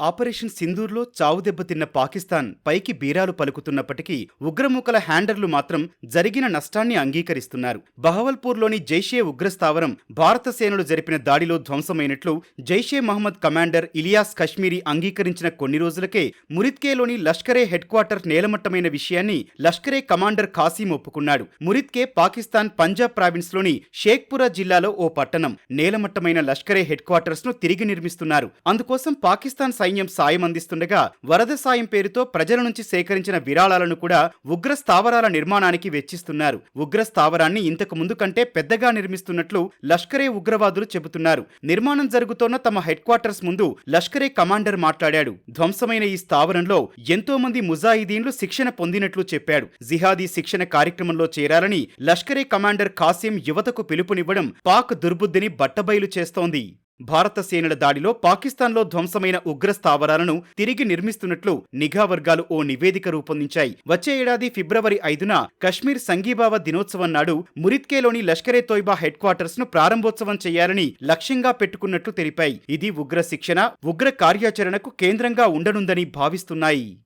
Operation సింధూర్లో చావు దెబ్బతిన్న పాకిస్తాన్ పైకి బీరాలు పలుకుతున్నప్పటికీ ఉగ్రమూకల హ్యాండర్లు మాత్రం జరిగిన నష్టాన్ని అంగీకరిస్తున్నారు. బహవల్పూర్లోని జైషే ఉగ్రస్థావరం భారత సేనలు జరిపిన దాడిలో ధ్వంసమైనట్లు జైషే మహమ్మద్ కమాండర్ ఇలియాస్ కశ్మీరీ అంగీకరించిన కొన్ని రోజులకే మురిత్కేలోని లష్కరే హెడ్ క్వార్టర్ నేలమట్టమైన విషయాన్ని లష్కరే కమాండర్ ఖాసీం ఒప్పుకున్నాడు. మురిత్కే పాకిస్తాన్ పంజాబ్ ప్రావిన్స్లోని షేక్పురా జిల్లాలో ఓ పట్టణం. నేలమట్టమైన లష్కరే హెడ్ క్వార్టర్స్ను తిరిగి నిర్మిస్తున్నారు. అందుకోసం పాకిస్తాన్ సైన్యం సాయం అందిస్తుండగా వరద సాయం పేరుతో ప్రజల నుంచి సేకరించిన విరాళాలను కూడా ఉగ్ర స్థావరాల నిర్మాణానికి వెచ్చిస్తున్నారు. ఉగ్ర స్థావరాన్ని ఇంతకు ముందు కంటే పెద్దగా నిర్మిస్తున్నట్లు లష్కరే ఉగ్రవాదులు చెబుతున్నారు. నిర్మాణం జరుగుతోన్న తమ హెడ్ క్వార్టర్స్ ముందు లష్కరే కమాండర్ మాట్లాడాడు. ధ్వంసమైన ఈ స్థావరంలో ఎంతో మంది ముజాయిదీన్లు శిక్షణ పొందినట్లు చెప్పాడు. జిహాదీ శిక్షణ కార్యక్రమంలో చేరాలని లష్కరే కమాండర్ కాసిం యువతకు పిలుపునివ్వడం పాక్ దుర్బుద్ధిని బట్టబయలు చేస్తోంది. భారత సేనల దాడిలో పాకిస్తాన్లో ధ్వంసమైన ఉగ్ర స్థావరాలను తిరిగి నిర్మిస్తున్నట్లు నిఘా వర్గాలు ఓ నివేదిక రూపొందించాయి. వచ్చే ఏడాది ఫిబ్రవరి ఐదున కశ్మీర్ సంఘీభావ దినోత్సవం నాడు మురిత్కేలోని లష్కరే తోయిబా హెడ్ క్వార్టర్స్ను ప్రారంభోత్సవం చేయాలని లక్ష్యంగా పెట్టుకున్నట్లు తెలిపాయి. ఇది ఉగ్ర శిక్షణ ఉగ్ర కార్యాచరణకు కేంద్రంగా ఉండనుందని భావిస్తున్నాయి.